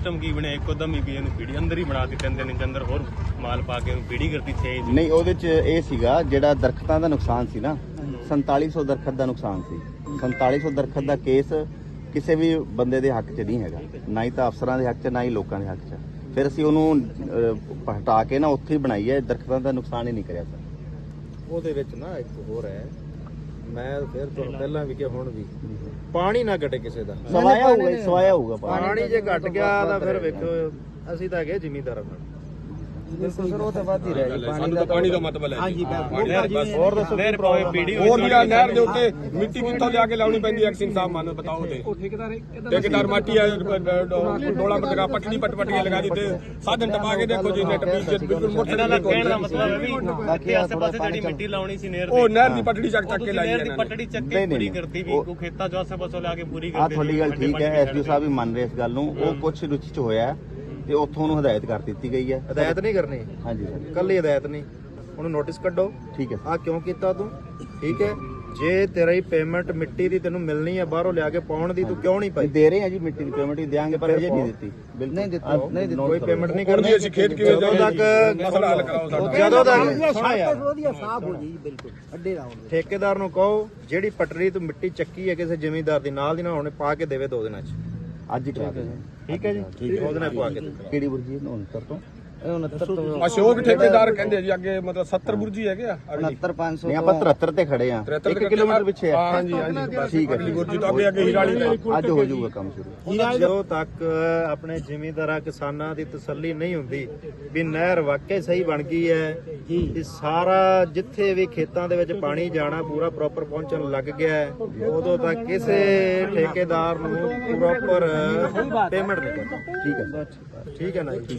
System ਕੀ ਬਣਿਆ ਇੱਕੋ ਦਮ ਹੀ ਵੀ ਇਹਨੂੰ ਪੀੜੀ ਅੰਦਰ ਹੀ ਬਣਾ ਦਿੱਤੇ ਅੰਦਰ ਦੇ ਅੰਦਰ ਹੋਰ ਮਾਲ ਪਾ ਕੇ ਇਹਨੂੰ ਪੀੜੀ ਕਰਤੀ ਥੇ ਨਹੀਂ ਉਹਦੇ ਚ ਇਹ ਸੀਗਾ ਜਿਹੜਾ ਦਰਖਤਾਂ ਦਾ ਨੁਕਸਾਨ ਸੀ ਨਾ 4700 ਦਰਖਤ ਦਾ ਨੁਕਸਾਨ ਸੀ। 4700 ਦਰਖਤ ਦਾ ਕੇਸ ਕਿਸੇ ਵੀ ਬੰਦੇ ਦੇ ਹੱਕ 'ਚ ਨਹੀਂ ਹੈਗਾ। ਨਾ ਹੀ ਤਾਂ ਅਫਸਰਾਂ ਦੇ ਹੱਕ 'ਚ ਨਾ ਹੀ ਲੋਕਾਂ ਦੇ ਹੱਕ 'ਚ। ਫਿਰ ਅਸੀਂ ਉਹਨੂੰ ਹਟਾ ਕੇ ਨਾ ਉੱਥੇ ਹੀ ਬਣਾਈ ਹੈ ਦਰਖਤਾਂ ਦਾ ਨੁਕਸਾਨ ਹੀ ਨਹੀਂ ਕਰਿਆ ਸਰ। ਉਹਦੇ ਵਿੱਚ ਨਾ ਇੱਕ ਹੋਰ ਹੈ ਮੈਂ ਫਿਰ ਤੁਹਾਨੂੰ ਪਹਿਲਾਂ ਵੀ ਕਿਹਾ ਹੁਣ ਵੀ। ਪਾਣੀ ਨਾ ਘਟੇ ਕਿਸੇ ਦਾ। ਸਵਾਇਆ ਹੋਊਗਾ ਸਵਾਇਆ ਹੋਊਗਾ ਪਾਣੀ। ਪਾਣੀ ਜੇ ਘਟ ਗਿਆ ਤਾਂ ਫਿਰ ਵੇਖੋ ਅਸੀਂ ਤਾਂ ਹੈਗੇ ਜ਼ਿਮੀਂਦਾਰਾਂ ਨਾਲ। ਬਿਲਕੁਲ ਸਰ ਉਹ ਤਾਂ ਵੱਧ ਹੀ ਰਹਿ ਗਈ ਸਾਨੂੰ ਤਾਂ ਪਾਣੀ ਦਾ ਮਤਲਬ ਹੈ ਹਾਂਜੀ ਹੋਰ ਦੱਸੋ ਨਹਿਰ ਪਾਵੇ ਪੀੜੀ ਹੋਰ ਵੀ ਆ ਨਹਿਰ ਦੇ ਉੱਤੇ ਮਿੱਟੀ ਕਿੱਥੋਂ ਲਿਆ ਕੇ ਲਾਉਣੀ ਪੈਂਦੀ ਐਕਸ਼ਨ ਸਾਹਿਬ ਮੈਨੂੰ ਬਤਾਓ ਤੇ। ਠੇਕੇਦਾਰ ਮਾਟੀ ਆ ਡੋਲਾ ਮਤਗਾ ਪਟੜੀ ਪਟ ਪਟੀਆਂ ਲਗਾ ਦਿੱਤੇ। ਸਾਧਨ ਟਪਾ ਕੇ ਦੇਖੋ ਜੀ ਨੈਟ ਵੀ ਬਿਲਕੁਲ ਮੋਟਰ ਇਹਨਾਂ ਦਾ ਕਹਿਣ ਦਾ ਮਤਲਬ ਹੈ ਵੀ ਬਾਕੀ ਆਸੇ ਪਾਸੇ ਜਿਹੜੀ ਮਿੱਟੀ ਲਾਉਣੀ ਸੀ ਨਹਿਰ ਉਹ ਨਹਿਰ ਦੀ ਪਟੜੀ ਚੱਕ ਚੱਕ ਕੇ ਲਾਈ ਨਹਿਰ ਦੀ ਇਹਨਾਂ ਨੇ। ਪਟੜੀ ਚੱਕ ਨਹੀਂ, ਕੇ ਨਹੀਂ, ਪੂਰੀ ਨਹੀਂ। ਕਰਤੀ ਵੀ ਉਹ- ਉਹ ਖੇਤਾਂ ਚੋਂ ਆਸੇ ਪਾਸੋਂ ਲਾ ਕੇ ਪੂਰੀ ਆ ਕਰਦੇ ਤੁਹਾਡੀ ਗੱਲ ਠੀਕ ਹੈ ਐਸਡੀਓ ਸਾਹਿਬ ਵੀ ਮੰਨ ਰਹੇ ਇਸ ਗੱਲ ਨੂੰ। ਉਹ ਕੁਝ ਰੁਚੀ 'ਚ ਹੋਇਆ ਹੈ। ਤੇ ਉੱਥੋਂ ਉਹਨੂੰ ਹਦਾਇਤ ਕਰ ਦਿੱਤੀ ਗਈ ਹੈ। ਹਦਾਇਤ ਨਹੀਂ ਕਰਨੀ? ਹਾਂਜੀ ਸਰ ਕੱਲੀ ਹਦਾਇਤ ਨਹੀਂ। ਉਹਨੂੰ ਨੋਟਿਸ ਕੱਢੋ। ਠੀਕ ਹੈ। ਆ ਕਿਉਂ ਕੀਤਾ ਤੂੰ? ਠੀਕ ਹੈ। ਜੇ ਤੇਰੀ ਪੇਮੈਂਟ ਮਿੱਟੀ ਦੀ ਤੈਨੂੰ ਮਿਲਣੀ ਹੈ ਬਾਹਰੋਂ ਲਿਆ ਕੇ ਪਾਉਣ ਦੀ ਤੂੰ ਕਿਉਂ ਨਹੀਂ ਪਾਈ? ਦੇ ਰਹੇ ਹਾਂ ਜੀ ਮਿੱਟੀ ਦੀ ਪੇਮੈਂਟ ਹੀ ਦੇਾਂਗੇ ਪਰ ਅਜੇ ਨਹੀਂ ਦਿੱਤੀ। ਬਿਲਕੁਲ। ਨਹੀਂ ਦਿੱਤੀ, ਆਹ ਨਹੀਂ ਦਿੱਤੀ। ਕੋਈ ਪੇਮੈਂਟ ਨਹੀਂ ਕਰਨੀ। ਜੀ ਅਸੀਂ ਖੇਤ ਕਿਵੇਂ ਜਦੋਂ ਤੱਕ ਮਸਲਾ ਹੱਲ ਕਰਾਓ ਸਾਡਾ ਜਦੋਂ ਤੱਕ ਵਧੀਆ ਸਾਫ਼ ਹੋ ਜੀ ਬਿਲਕੁਲ। ਅੱਡੇ ਰਾਉਂਡ ਠੇਕੇਦਾਰ ਨੂੰ ਕਹੋ ਜਿਹੜੀ ਪਟੜੀ ਤੋਂ ਮਿੱਟੀ ਚੱਕੀ ਹੈ ਕਿਸੇ ਜ਼ਿਮੀਂਦਾਰ ਦੀ ਨਾਲ ਦੀ ਨਾਲ ਉਹਨੇ ਪਾ ਕੇ ਦੇਵੇ ਦੋ ਦਿਨਾਂ 'ਚ। ਅੱਜ ਹੀ ਕਰਾ ਦਿੰਦੇ ਠੀਕ ਹੈ ਜੀ। ਦੋ ਦਿਨਾਂ 'ਚ ਪਾ ਕੇ ਦੇ ਕਿਹੜੀ ਬੁਰਜੀ 69 ਤੋਂ। 69 ਤੋਂ ਅਸ਼ੋਕ ਠੇਕੇਦਾਰ ਕਹਿੰਦੇ ਜੀ ਅੱਗੇ ਮਤਲਬ 70 ਬੁਰਜੀ ਹੈਗੇ ਆ ਅਗਲੀ 69500 ਨਹੀਂ ਆਪਾਂ 73 ਤੇ ਖੜੇ ਆ। 73 1 ਕਿਲੋਮੀਟਰ ਪਿੱਛੇ ਹੈ ਹਾਂਜੀ ਹਾਂਜੀ ਠੀਕ ਹੈ। ਅਗਲੀ ਬੁਰਜੀ ਤੋਂ ਅੱਗੇ ਅੱਗੇ ਹੀਰਾਲੀ ਦਾ ਅੱਜ ਹੋ ਜਾਊਗਾ ਕੰਮ ਸ਼ੁਰੂ। ਜਦੋਂ ਤੱਕ ਆਪਣੇ ਜ਼ਿਮੀਂਦਾਰਾਂ ਕਿਸਾਨਾਂ ਦੀ ਤਸੱਲੀ ਨਹੀਂ ਹੁੰਦੀ ਵੀ ਨਹਿਰ ਵਾਕਈ ਸਹੀ ਬਣ ਗਈ ਹੈ ਇਹ ਸਾਰਾ ਜਿੱਥੇ ਵੀ ਖੇਤਾਂ ਦੇ ਵਿੱਚ ਪਾਣੀ ਜਾਣਾ ਪੂਰਾ ਪ੍ਰੋਪਰ ਪਹੁੰਚਣ ਲੱਗ ਗਿਆ ਹੈ ਉਦੋਂ ਤੱਕ ਕਿਸੇ ਠੇਕੇਦਾਰ ਨੂੰ ਪ੍ਰੋਪਰ ਪੇਮੈਂਟ ਨਹੀਂ। ਕਰਨੀ। ਠੀਕ ਹੈ। ਠੀਕ ਹੈ ਨਾ ਜੀ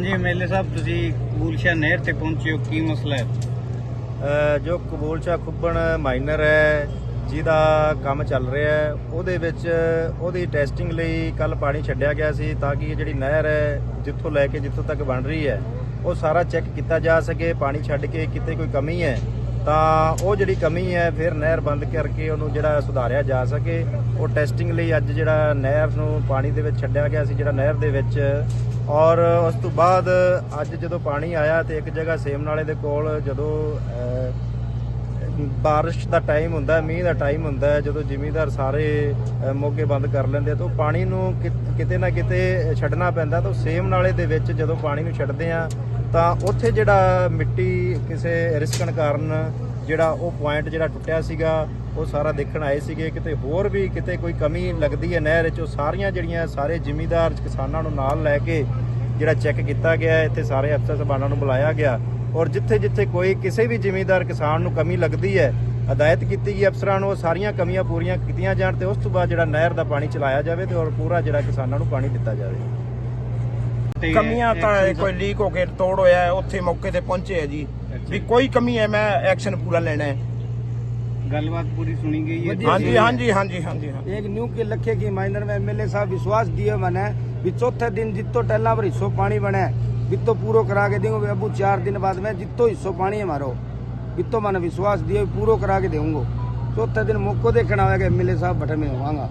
ਜੀ ਐਮਐਲਏ ਸਾਹਿਬ ਤੁਸੀਂ ਕਬੂਲਸ਼ਾ ਨਹਿਰ ਤੇ ਪਹੁੰਚੇ ਹੋ ਕੀ ਮਸਲਾ ਹੈ? ਅ, ਜੋ ਕਬੂਲਚਾ ਖੁੱਬਣ ਮਾਈਨਰ ਹੈ ਜਿਹਦਾ ਕੰਮ ਚੱਲ ਰਿਹਾ ਹੈ ਉਹਦੇ ਵਿੱਚ ਉਹਦੀ ਟੈਸਟਿੰਗ ਲਈ ਕੱਲ ਪਾਣੀ ਛੱਡਿਆ ਗਿਆ ਸੀ ਤਾਂ ਕਿ ਇਹ ਜਿਹੜੀ ਨਹਿਰ ਹੈ ਜਿੱਥੋਂ ਲੈ ਕੇ ਜਿੱਥੋਂ ਤੱਕ ਬਣ ਰਹੀ ਹੈ ਉਹ ਸਾਰਾ ਚੈੱਕ ਕੀਤਾ ਜਾ ਸਕੇ ਪਾਣੀ ਛੱਡ ਕੇ ਕਿਤੇ ਕੋਈ ਕਮੀ ਹੈ। ਤਾਂ ਉਹ ਜਿਹੜੀ ਕਮੀ ਹੈ ਫਿਰ ਨਹਿਰ ਬੰਦ ਕਰਕੇ ਉਹਨੂੰ ਜਿਹੜਾ ਸੁਧਾਰਿਆ ਜਾ ਸਕੇ। ਉਹ ਟੈਸਟਿੰਗ ਲਈ ਅੱਜ ਜਿਹੜਾ ਨਹਿਰ ਨੂੰ ਪਾਣੀ ਦੇ ਵਿੱਚ ਛੱਡਿਆ ਗਿਆ ਸੀ ਜਿਹੜਾ ਨਹਿਰ ਦੇ ਵਿੱਚ। ਔਰ ਉਸ ਤੋਂ ਬਾਅਦ ਅੱਜ ਜਦੋਂ ਪਾਣੀ ਆਇਆ ਤੇ ਇੱਕ ਜਗ੍ਹਾ ਸੇਮ ਨਾਲੇ ਦੇ ਕੋਲ ਜਦੋਂ ਅਹ, ਬਾਰਿਸ਼ ਦਾ ਟਾਈਮ ਹੁੰਦਾ ਮੀਂਹ ਦਾ ਟਾਈਮ ਹੁੰਦਾ ਜਦੋਂ ਜ਼ਿਮੀਂਦਾਰ ਸਾਰੇ ਮੋਗੇ ਬੰਦ ਕਰ ਲੈਂਦੇ ਤਾਂ ਉਹ ਪਾਣੀ ਨੂੰ ਕਿ- ਕਿਤੇ ਨਾ ਕਿਤੇ ਛੱਡਣਾ ਪੈਂਦਾ। ਤਾਂ ਸੇਮ ਨਾਲੇ ਦੇ ਵਿੱਚ ਜਦੋਂ ਪਾਣੀ ਨੂੰ ਛੱਡਦੇ ਆ ਤਾਂ ਉੱਥੇ ਜਿਹੜਾ ਮਿੱਟੀ ਕਿਸੇ ਰਿਸਕਣ ਕਾਰਨ ਜਿਹੜਾ ਉਹ ਪੁਆਇੰਟ ਜਿਹੜਾ ਟੁੱਟਿਆ ਸੀਗਾ, ਉਹ ਸਾਰਾ ਦੇਖਣ ਆਏ ਸੀਗੇ। ਕਿਤੇ ਹੋਰ ਵੀ ਕਿਤੇ ਕੋਈ ਕਮੀ ਲੱਗਦੀ ਹੈ ਨਹਿਰ 'ਚ ਉਹ ਸਾਰੀਆਂ ਜਿਹੜੀਆਂ ਸਾਰੇ ਜ਼ਿਮੀਂਦਾਰ ਕਿਸਾਨਾਂ ਨੂੰ ਨਾਲ ਲੈ ਕੇ ਜਿਹੜਾ ਚੈੱਕ ਕੀਤਾ ਗਿਆ, ਇੱਥੇ ਸਾਰੇ ਅਫਸਰ ਸਬਾਨਾਂ ਨੂੰ ਬੁਲਾਇਆ ਗਿਆ। ਔਰ ਜਿੱਥੇ ਜਿੱਥੇ ਕੋਈ ਕਿਸੇ ਵੀ ਜ਼ਿਮੀਂਦਾਰ ਕਿਸਾਨ ਨੂੰ ਕਮੀ ਲੱਗਦੀ ਹੈ, ਹਦਾਇਤ ਕੀਤੀ ਗਈ ਅਫਸਰਾਂ ਨੂੰ, ਉਹ ਸਾਰੀਆਂ ਕਮੀਆਂ ਪੂਰੀਆਂ ਕੀਤੀਆਂ ਜਾਣ ਤੇ ਉਸ ਤੋਂ ਬਾਅਦ ਜਿਹੜਾ ਨਹਿਰ ਦਾ ਪਾਣੀ ਚਲਾਇਆ ਜਾਵੇ ਤੇ ਔਰ ਪੂਰਾ ਜਿਹੜਾ ਕਿਸਾਨਾਂ ਨੂੰ ਪਾਣੀ ਦਿੱਤਾ ਜਾਵੇ। ਤੇ ਕਮੀਆਂ ਤਾਂ ਹੈ, ਕੋਈ ਲੀਕ ਹੋ ਕੇ ਤੋੜ ਹੋਇਆ ਹੈ, ਉੱਥੇ ਮੌਕੇ ਤੇ ਪਹੁੰਚੇ ਹੈ ਜੀ ਵੀ ਕੋਈ ਕਮੀ ਹੈ ਮੈਂ ਐਕਸ਼ਨ ਪੂਰਾ ਲੈਣਾ ਹੈ ਗੱਲਬਾत पूरी सुनी गई है जी, ਹਾਂਜੀ ਹਾਂਜੀ ਹਾਂਜੀ ਹਾਂਜੀ ਹਾਂਜੀ। एक न्यू के लखे की माइनर में एमएलए साहब विश्वास दिए मैंने भी चौथे दिन जितो टल्ला पर हिस्सो पानी बने बित्तो पूरो करा के दूंगा अबू चार दिन बाद में जितो हिस्सो पानी है मारो बित्तो मैंने विश्वास दिए पूरो करा के दूंगा चौथे दिन मौको देखना होगा एमएलए साहब भटन में होगा